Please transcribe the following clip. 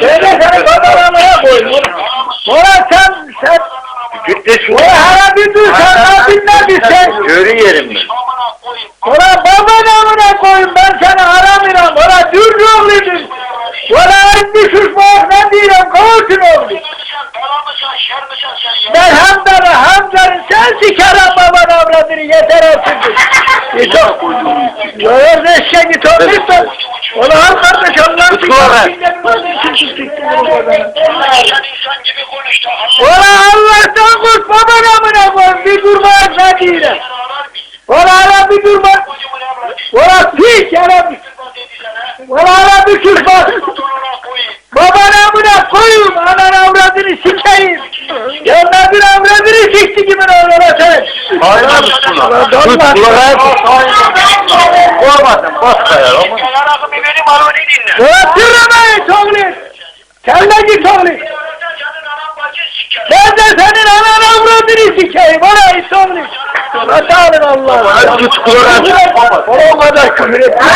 Şöyle senin babalarına koy. Sonra sen, sen, o hala bir dur, sen ne bilmedin sen. Görü yerim mi? Ona baba namına koyun ben seni aramıyorum. Ona dürlü oğluydun. En düşüş boğaz ne diyorum kovulsun oğlu. Ben Hamda'nı Hamda'nın sen sikerim baban avradını yeter olsun. Git o. Yoğur eşeğe git o. Lütfen. Onu al kardeş Allah'ın Ona Allah'tan kurt baba namına koyun. Bir durmaz ne diyorum. Ona hala bir durmaz. Ona pis yarabbim. Ona hala bir çocuk Baban amına koyun, anan avradını sikeyim. Yanına bir avradını sikti gibi oğlana sen. Aynen buna. Tut kulağa Korkmasın bas kayar ama. Ulan tırnamayın çoğulun. Sen de git oğlum. Ben de senin anan avradını sikeyim. Orayı çoğulun. Hadi alın Allah'ım. Tut kulağa. O kadar küfür etme.